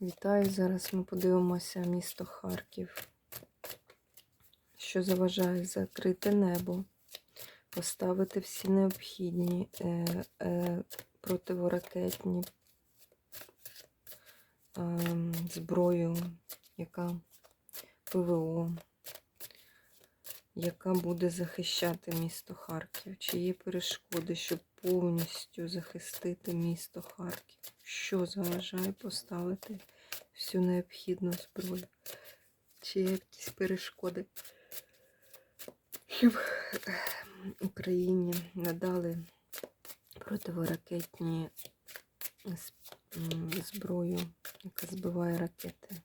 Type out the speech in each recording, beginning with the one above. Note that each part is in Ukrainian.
Вітаю! Зараз ми подивимося місто Харків, що заважає закрити небо, поставити всі необхідні е, е, противоракетні е, зброю, яка ПВО, яка буде захищати місто Харків. Чи є перешкоди, щоб повністю захистити місто Харків? Що заважає поставити всю необхідну зброю? Чи є якісь перешкоди, щоб Україні надали противоракетні зброю, яка збиває ракети?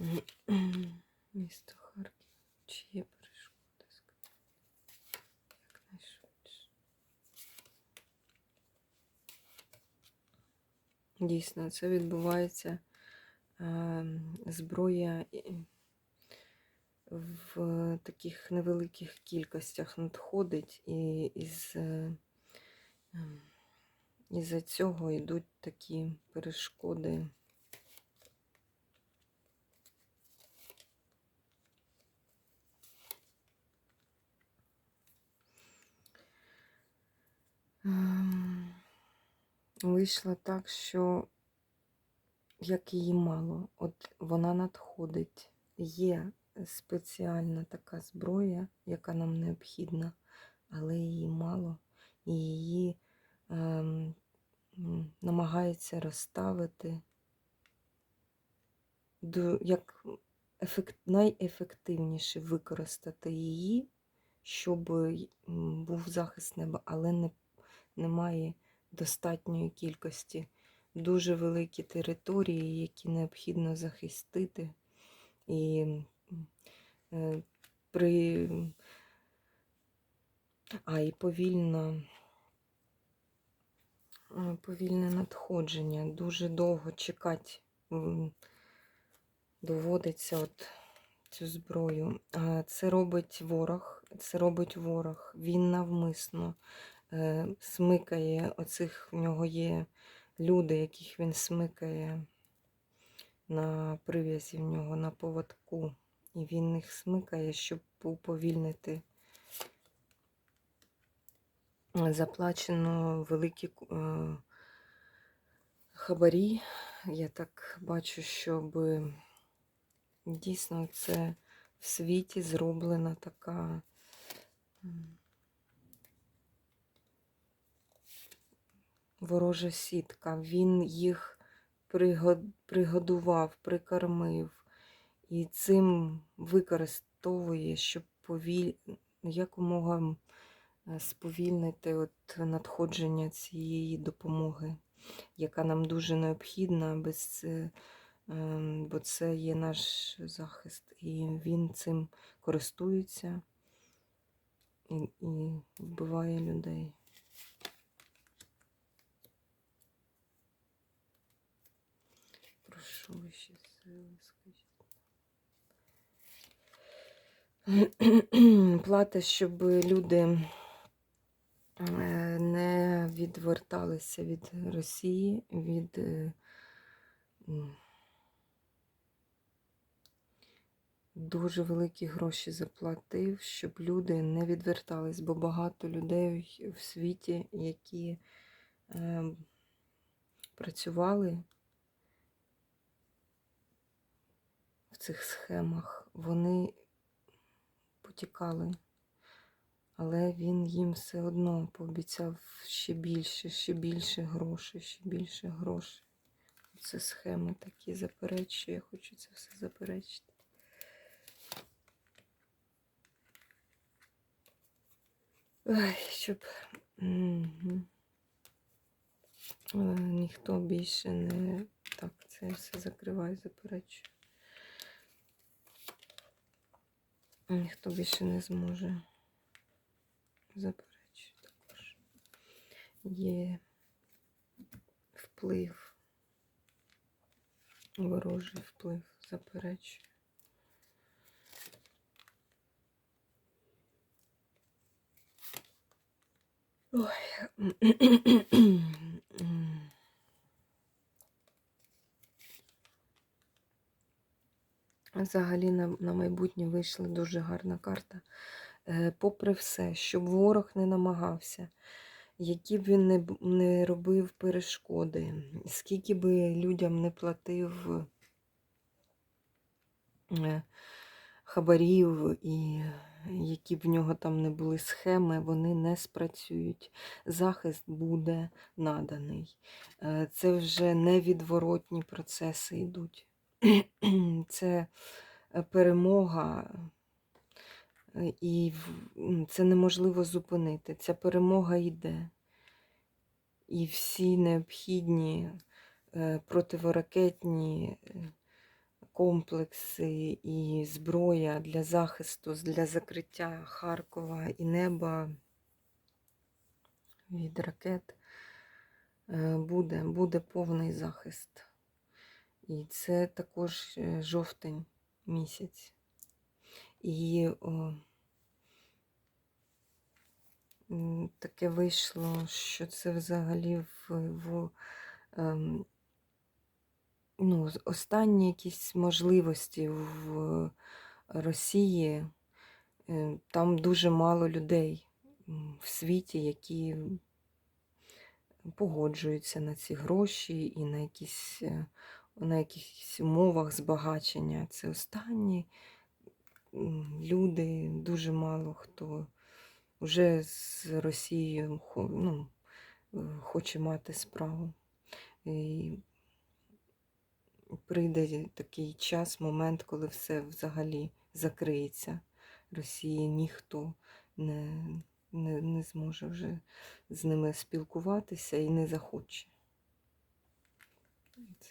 Місто Харків. Чи є перешкоди? Скажіть? Якнайшвидше. Дійсно, це відбувається е, зброя в таких невеликих кількостях надходить, і із, е, ем, із-за цього йдуть такі перешкоди. Вийшло так, що як її мало, от вона надходить. Є спеціальна така зброя, яка нам необхідна, але її мало, і її м, намагаються розставити до, як ефект, найефективніше використати її, щоб був захист неба, але не, немає достатньої кількості. Дуже великі території, які необхідно захистити. І е, при а, і повільно, е, повільне надходження. Дуже довго чекати доводиться от цю зброю. Це робить ворог. Це робить ворог. Він навмисно смикає оцих в нього є люди, яких він смикає на прив'язі в нього на поводку. І він їх смикає, щоб уповільнити заплачено великі е, хабарі. Я так бачу, щоб дійсно це в світі зроблена така ворожа сітка. Він їх пригодував, прикормив і цим використовує, щоб повіль... якомога е, сповільнити от надходження цієї допомоги, яка нам дуже необхідна, без, е, ем, бо це є наш захист, і він цим користується і, і вбиває людей. Прошу вищі сили, скажіть. Плата, щоб люди е, не відверталися від Росії, від е, дуже великі гроші заплатив, щоб люди не відвертались, бо багато людей в світі, які е, працювали в цих схемах, вони потікали. Але він їм все одно пообіцяв ще більше, ще більше грошей, ще більше грошей. Це схеми такі заперечую, я хочу це все заперечити. Ой, щоб. Е, ніхто більше не. Так, це все закриваю, заперечую. Ніхто більше не зможе заперечити також. Є вплив, ворожий вплив, заперечує. Ой. Взагалі на, на майбутнє вийшла дуже гарна карта. Е, Попри все, щоб ворог не намагався, які б він не, не робив перешкоди, скільки би людям не платив е, хабарів і які б в нього там не були схеми, вони не спрацюють. Захист буде наданий. Е, Це вже невідворотні процеси йдуть. Це е, перемога, е, і це неможливо зупинити. Ця перемога йде. І всі необхідні е, противоракетні комплекси і зброя для захисту, для закриття Харкова і неба від ракет буде, буде повний захист. І це також е, жовтень місяць. І о, таке вийшло, що це взагалі в, в ем, ну, останні якісь можливості в Росії. Е, Там дуже мало людей в світі, які погоджуються на ці гроші і на якісь, е, на якихось умовах збагачення. Це останні люди, дуже мало хто вже з Росією ну, хоче мати справу. І прийде такий час, момент, коли все взагалі закриється. Росії ніхто не, не, не зможе вже з ними спілкуватися і не захоче.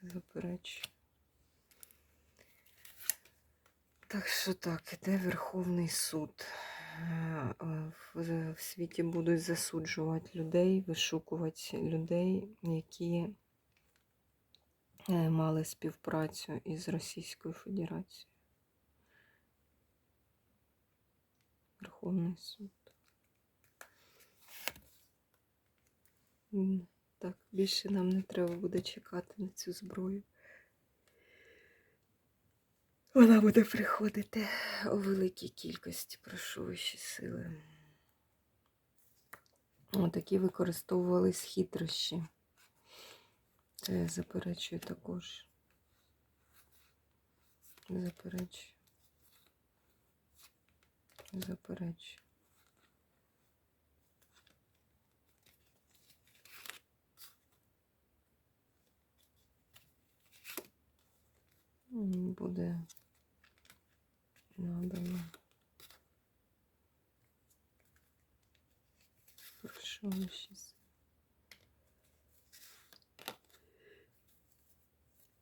Це заперечує. Так що так, іде Верховний суд. Е, В, в світі будуть засуджувати людей, вишукувати людей, які е, мали співпрацю із Російською Федерацією. Верховний суд. Так, більше нам не треба буде чекати на цю зброю. Вона буде приходити у великій кількості, прошу вищі сили. Отакі використовувались хитрощі. Це я заперечую також. Заперечую. Заперечую. Буде надано. Вищі сили.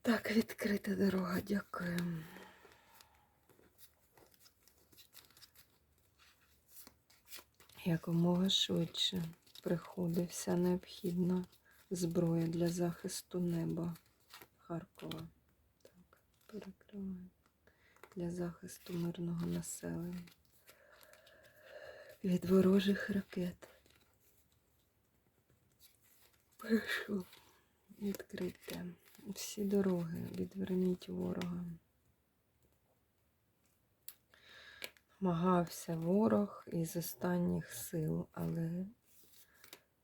Так, відкрита дорога, дякую. Якомога швидше приходить вся необхідна зброя для захисту неба Харкова. Так, перекриваю. Для захисту мирного населення від ворожих ракет. Прошу, відкрийте всі дороги, відверніть ворога. Намагався ворог із останніх сил, але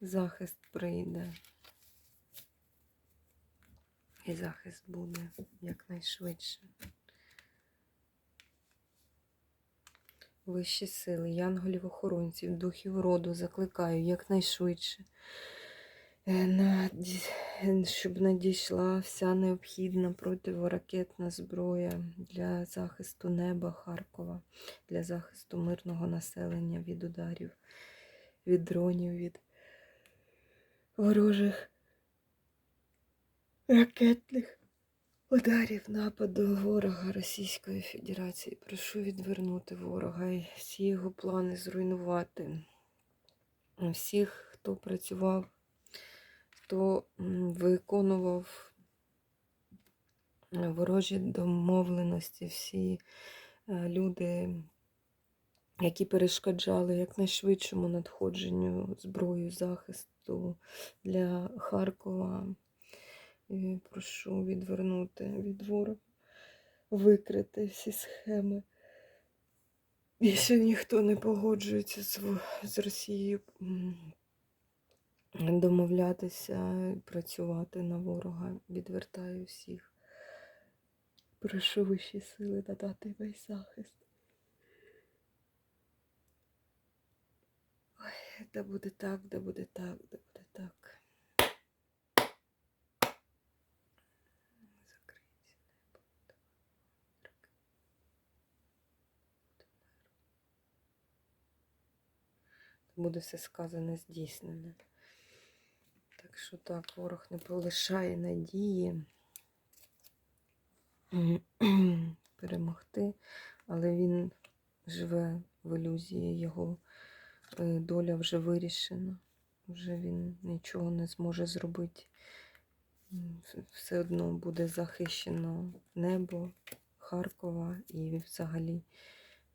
захист прийде. І захист буде якнайшвидше. Вищі сили, янголів-охоронців, духів роду закликаю якнайшвидше, е, щоб надійшла вся необхідна противоракетна зброя для захисту неба Харкова, для захисту мирного населення від ударів, від дронів, від ворожих ракетних ударів нападу ворога Російської Федерації. Прошу відвернути ворога і всі його плани зруйнувати. Всіх, хто працював, хто виконував ворожі домовленості, всі е, люди, які перешкоджали якнайшвидшому надходженню зброї захисту для Харкова. І прошу відвернути від ворога, викрити всі схеми. Більше ніхто не погоджується з, з Росією домовлятися, працювати на ворога. Відвертаю всіх. Прошу вищі сили надати весь захист. Ой, да буде так, да буде так, да буде так. Буде все сказане, здійснене. Так що так, ворог не полишає надії перемогти, але він живе в ілюзії, його е, доля вже вирішена. Вже він нічого не зможе зробити. Все одно буде захищено небо Харкова і взагалі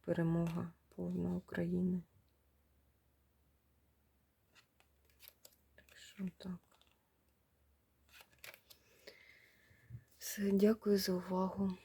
перемога повна України. Так так. Все, дякую за увагу.